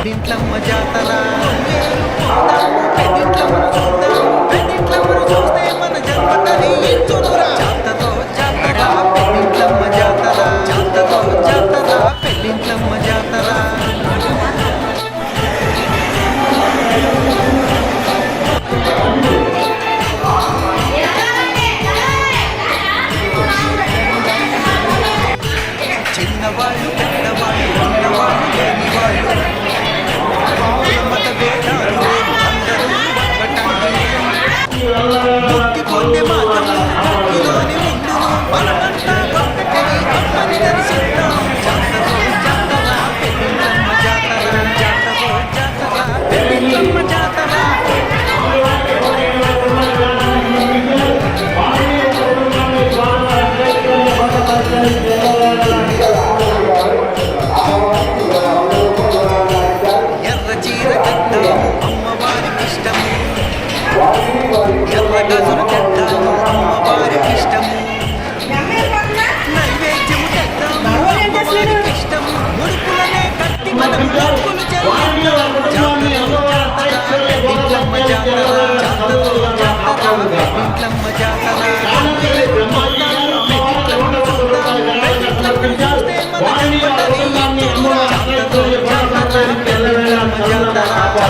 పెద్దింట్లమ్మ జాతర. పోదాము పెద్దింట్లమ్మను చూద్దాము చూస్తే మన జన్మ తరించునురా జాతరో జాతర. పెద్దింట్లమ్మ జాతర. జాతరో జాతర. పెద్దింట్లమ్మ జాతర.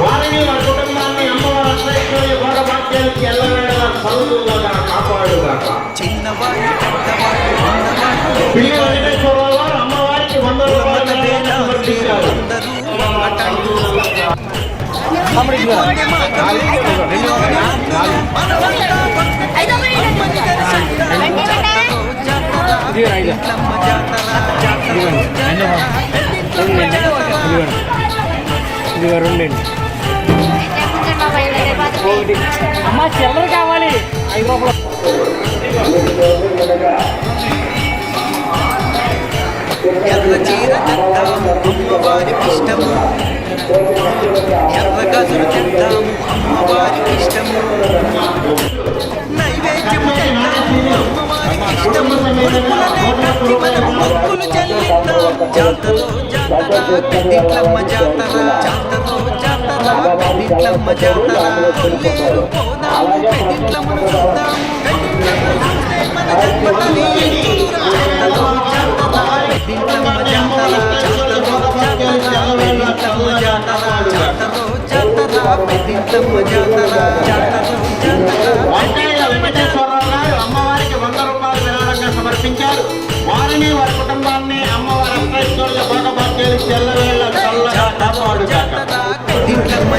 వారిని వారి కుటుంబాన్ని అమ్మవారి అష్టైశ్వర్య భోగభాగ్యానికి ఎల్లవేళలా చదువుగా కాపాడుగాక చిన్నవాళ్ళు పెద్దవాళ్ళు పిల్లవాడి ఇదిగో రెండండి ఒకటి అమ్మ చిల్లర కావాలి. ఐదు రూపాయలు. ఎర్ర చీర తెద్దాము అమ్మవారికి ఇష్టము ఎర్ర గజులు అమ్మవారికి ఇష్టము. నైవేద్యము తెద్దాము అమ్మవారికి ఇష్టము. ముడుపులనే కట్టి మనం మొక్కులు చెల్లిద్దాం జాతరో జాతర పెద్దిట్లమ్మ జాతర జాతలో జాతర పెద్దిట్లమ్మ జాతర. కొల్లేరు పోదాము పెద్దిట్లమ్మను చూద్దాము. పెద్దింట్లమ్మను చూస్తే మన జన్మ జాతలో జాతర పెద్దిట్లమ్మ జాతర జాతరో జాతర. అమ్మవారికి వంద రూపాయలు విరాళంగా సమర్పించారు వారిని వారి కుటుంబాన్ని అమ్మవారి అష్టైశ్వర్య భోగభాగ్యానికి ఎల్లవేళలా చల్లగా కాపాడుగాక పెద్దింట్లమ్మ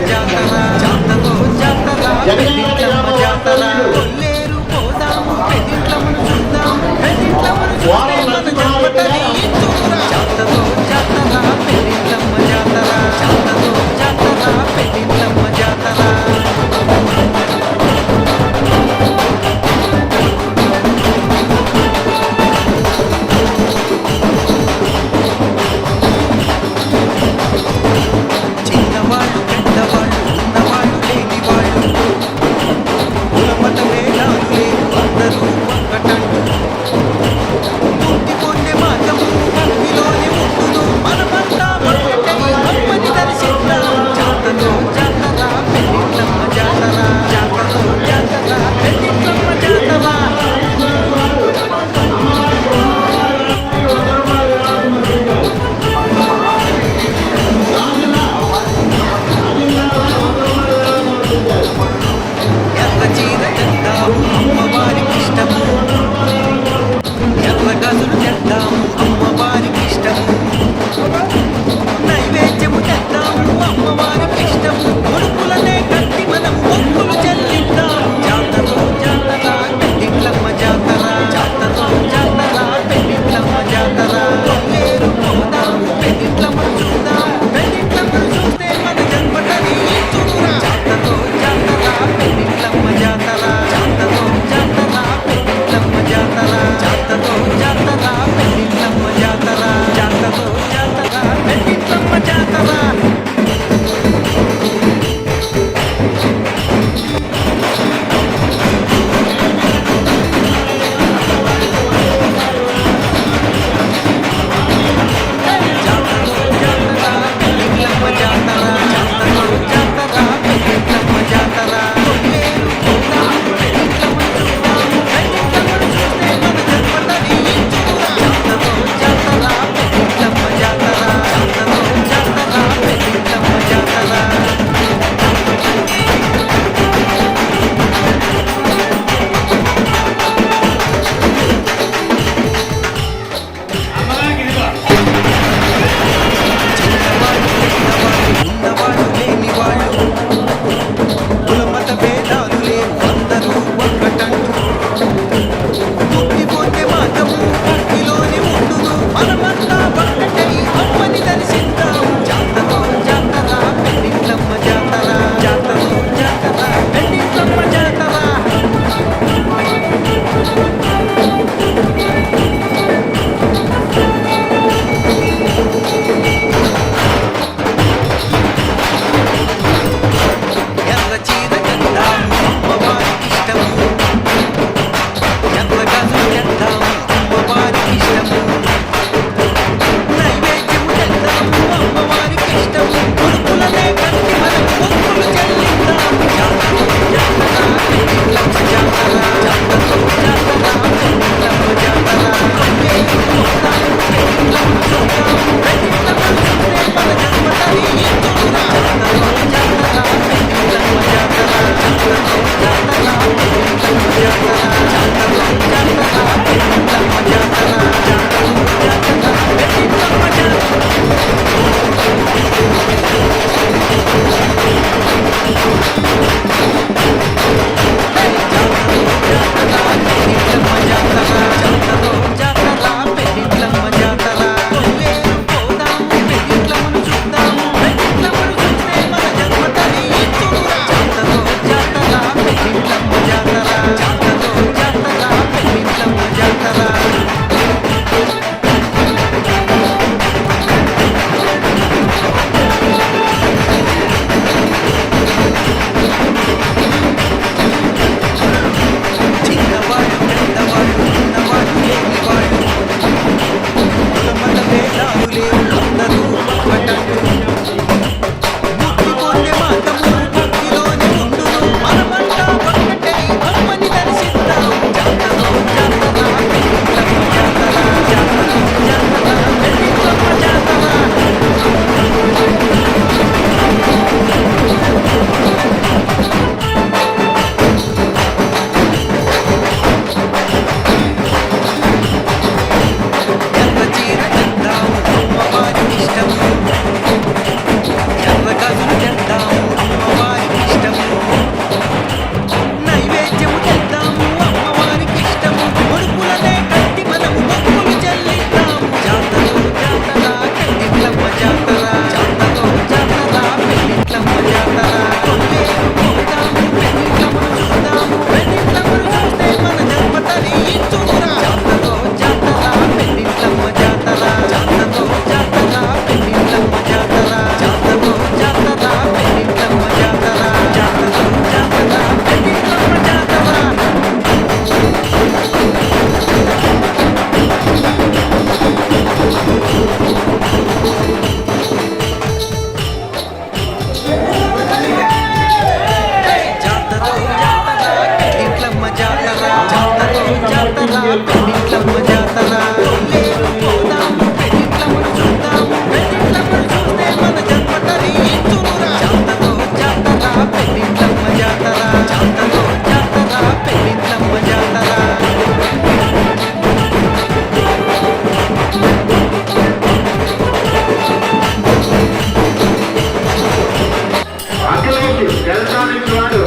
వెళ్తాడు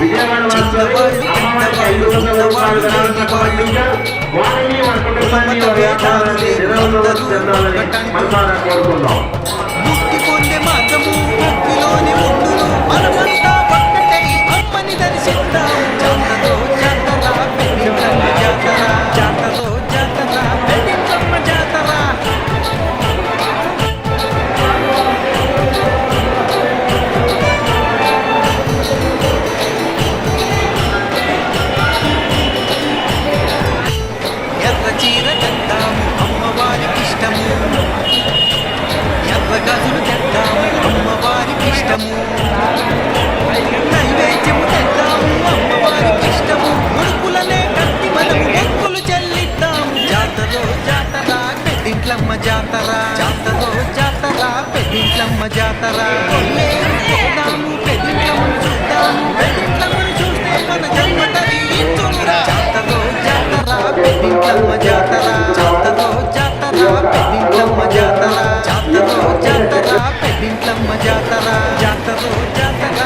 విజయవాడ వాస్తవానికి ఐదు వందల ముక్తి పొందే మార్గము భక్తిలోని ముందును మనమంతా ఒక్కటై అమ్మని దర్శిద్దాం. జాతర పెద్దింట్లమ్మ జాతర. జాతరో జాతర పెద్దింట్లమ్మ జాతర. జాతరో జాతర పెద్దింట్లమ్మ జాతర. జాతరో జాతర పెద్దింట్లమ్మ జాతర. జాతరో జాతర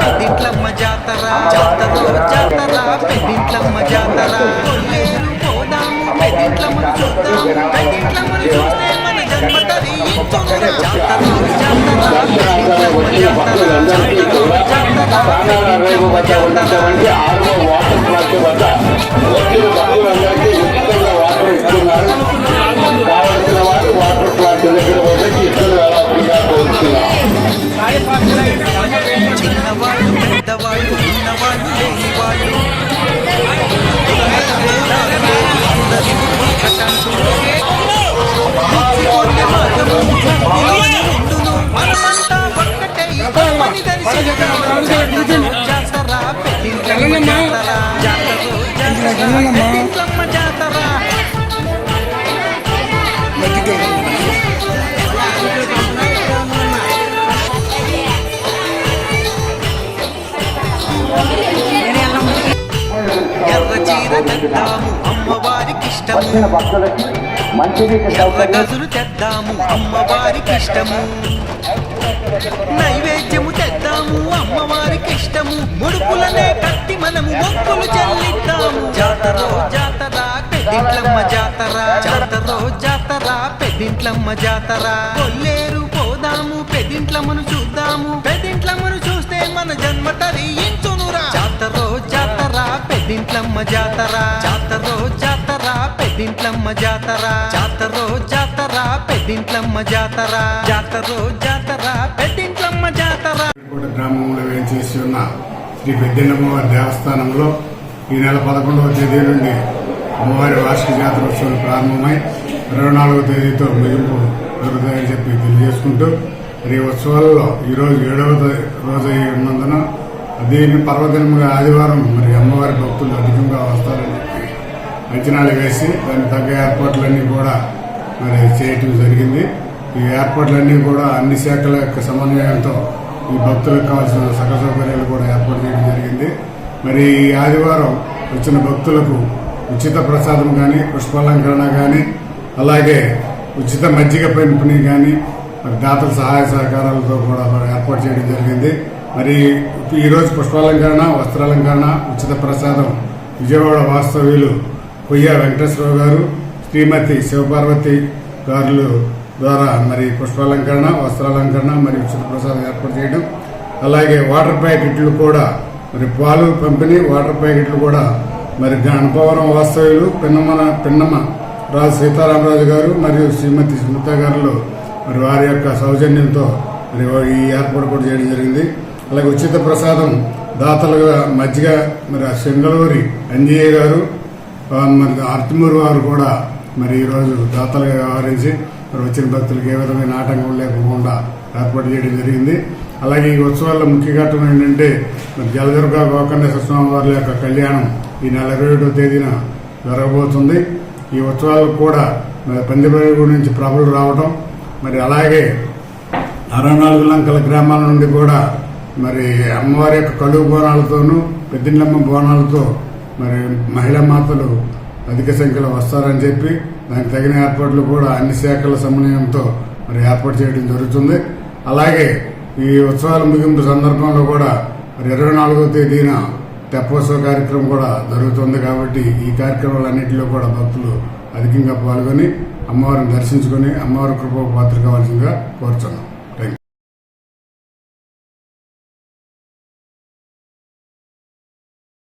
పెద్దింట్లమ్మ జాతర. జాతరో జాతర పెద్దింట్లమ్మ జాతర. పోదాము పెద్దింట్లమ్మను చూద్దాము పెద్దింట్లమ్మను చూస్తే మన జన్మ తరించునురా జాతర పెద్దింట్లమ్మ ఆరో వాటర్ ప్లాంట్ వద్ద వచ్చిన భక్తులందరికీ ఉచితంగా వాటర్ ఇస్తున్నారు కావలసిన వారు వాటర్ ప్లాంట్ దగ్గర వద్ద చిన్నవాళ్ళు పెద్దవాళ్ళు ఉన్నవాళ్ళు లేనివాళ్ళు అందరి మనమంతా ఒక్కటై అమ్మని జాతర జాతర తెద్దాము అమ్మవారికి ఇష్టము. ఎర్ర గదులు తెద్దాము. అమ్మవారికి ఇష్టము. నైవేద్యము తెద్దాము. అమ్మవారికి ఇష్టము. ముడుపులనే కట్టి మనము మొక్కులు చెల్లిద్దాము. జాతరో జాతర పెద్దింట్లమ్మ జాతర. జాతరో జాతర పెద్దింట్లమ్మ జాతర. కొల్లేరు పోదాము పెద్దింట్లమ్మను చూద్దాము. పెద్దింట్లమ్మను చూస్తే మన జన్మ తరించునురా. జాతరో జాతర పెద్దింట్లమ్మ జాతర. జాతరో జాతర పెద్దింట్లమ్మ జాతర. జాతరో జాతర పెద్దింట్లమ్మ జాతర. జాతరో జాతర పెద్దింట్లమ్మ జాతర. గ్రామంలో వేయించేసి ఉన్న శ్రీ పెద్దెన్నమ్మవారి దేవస్థానంలో ఈ నెల పదకొండవ తేదీ నుండి అమ్మవారి వార్షిక జాతరోత్సవం ప్రారంభమై ఇరవై నాలుగవ తేదీతో ముగింపు జరుగుతాయని చెప్పి తెలియజేసుకుంటూ ఈ ఉత్సవాలలో ఈరోజు ఏడవ రోజు అయి ఉన్నందున దీన్ని పర్వదినముగా ఆదివారం మరి అమ్మవారి భక్తులు అధికంగా వస్తారని చెప్పి అంచనాలు వేసి దానికి తగ్గ ఏర్పాట్లన్నీ కూడా మరి చేయటం జరిగింది. ఈ ఏర్పాట్లన్నీ కూడా అన్ని శాఖల యొక్క సమన్వయంతో ఈ భక్తులకు కావాల్సిన సకల సౌకర్యాలు కూడా ఏర్పాటు చేయడం జరిగింది. మరి ఈ ఆదివారం వచ్చిన భక్తులకు ఉచిత ప్రసాదం కానీ పుష్పాలంకరణ కానీ అలాగే ఉచిత మజ్జిగ పంపిణీ కానీ దాతల సహాయ సహకారాలతో కూడా ఏర్పాటు చేయడం జరిగింది. మరి ఈరోజు పుష్పాలంకరణ వస్త్రాలంకరణ ఉచిత ప్రసాదం విజయవాడ వాస్తవ్యులు కొయ్య వెంకటేశ్వరరావు గారు శ్రీమతి శివపార్వతి గారులు ద్వారా మరి పుష్పాలంకరణ వస్త్రాలంకరణ మరియు ఉచిత ప్రసాదం ఏర్పాటు చేయడం. అలాగే వాటర్ ప్యాకెట్లు కూడా మరి పాలు పంపిణీ వాటర్ ప్యాకెట్లు కూడా మరి గణపవరం వాస్తవ్యులు పిన్నమ్మ పిన్నమ్మ రాజు సీతారామరాజు గారు మరియు శ్రీమతి స్మిత గారులు మరి వారి యొక్క సౌజన్యంతో మరి ఈ ఏర్పాటు కూడా చేయడం జరిగింది. అలాగే ఉచిత ప్రసాదం దాతలుగా మధ్యగా మరి ఆ సెంగళూరి అంజయ్య గారు మరి అర్తిమూరు వారు కూడా మరి ఈరోజు దాతలుగా వ్యవహరించి మరి వచ్చిన భక్తులకు ఏ విధమైన ఆటంకం లేకుండా ఏర్పాటు చేయడం జరిగింది. అలాగే ఈ ఉత్సవాల్లో ముఖ్య ఘట్టం ఏంటంటే మరి జలదుర్గ గోకర్ణేశ్వర స్వామి వారి యొక్క కళ్యాణం ఈ నెల ఇరవై తేదీన జరగబోతుంది. ఈ ఉత్సవాలకు కూడా మరి పందిపల్లి నుంచి ప్రభులు రావడం మరి అలాగే అరవై నాలుగు లంకల గ్రామాల నుండి కూడా మరి అమ్మవారి యొక్క కడుగు బోనాలతోనూ పెద్దిండ్లమ్మ బోనాలతో మరి మహిళా మాతలు అధిక సంఖ్యలో వస్తారని చెప్పి దానికి తగిన ఏర్పాట్లు కూడా అన్ని శాఖల సమన్వయంతో మరి ఏర్పాటు చేయడం జరుగుతుంది. అలాగే ఈ ఉత్సవాల ముగింపు సందర్భంలో కూడా మరి ఇరవై నాలుగో తేదీన తెప్పోత్సవ కార్యక్రమం కూడా జరుగుతుంది కాబట్టి ఈ కార్యక్రమాలన్నింటిలో కూడా భక్తులు అధికంగా పాల్గొని అమ్మవారిని దర్శించుకొని అమ్మవారి కృప పాత్ర కావాల్సిందిగా కోరుతున్నాం.